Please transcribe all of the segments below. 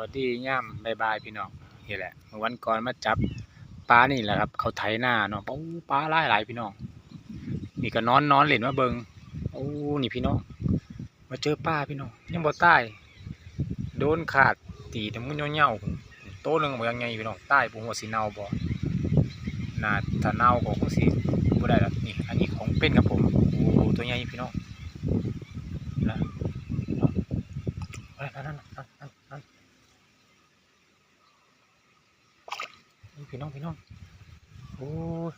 วัสดีย่ำบายบายพี่น้องนี่แหละเมื่อวันก่อนมาจับปลานี่แหละครับ เขาไถหน้าเนาะโอ้ปลาหลายหลายพี่น้อง นี่ก็นอนนอนเล่นมาเบิงโอ้นี่พี่น้อง มาเจอป้าพี่น้องยังบ่ใต้โดนขาดตีทั้งมุ้นเหี่ยวๆโตหนึงบ่ยังไงพี่น้องใต้ผมว่าสิเน่าบ่นาถ้าเน่าก็คงสิบ่ได้แล้วนี่อันนี้ของเป็นครับผมโอ้ตัวใหญ่พี่น้องนะนั่นนั่นนั่นนั่นนั่นนี่ พี่น้องพี่น้องโอ้ย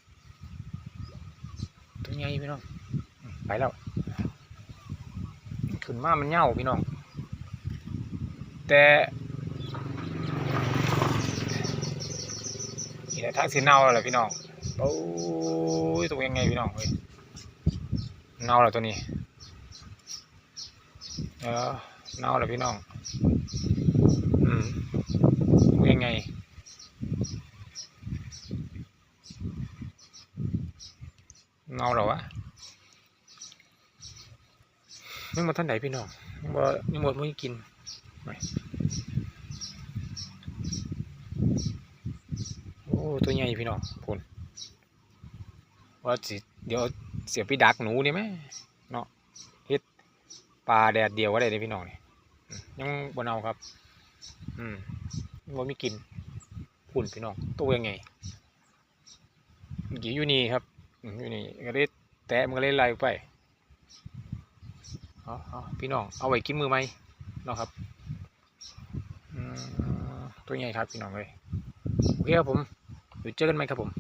ตัวใหญ่พี่น้องไปแล้วขึ้นมามันเห่าพี่น้อง แต่นี่แหละทางสีเน่าแล้วแหละพี่น้องโอ้ยตัวยังไงพี่น้องเฮ้ยเน่าแล้วตัวนี้เออเน่าแล้วพี่น้อง อืมตัวยังไง เน่าแล้ววะยังมาท่านไหนพี่น้องยังบ่ยังหมดไม่กินโอ้ตัวใหญ่พี่น้องคุณว่าสิเดี๋ยวเสียไปดักหนูนี่ไหมเนาะเฮ็ดปลาแดดเดียวก็ได้เลยพี่น้องนี่อืมยังบนเอาครับ อืมบ่มีกินพุ่นพี่น้องตัวยังไงกี้อยู่นี่ครับ อยู่นี่ก็เลยแตะมันก็เลยไล่ไปเอาเอาพี่น้องเอาไว้กินมือไหมนะครับตัวใหญ่ครับพี่น้องเลยโอเคครับผมเดี๋ยวเจอกันไหมครับผม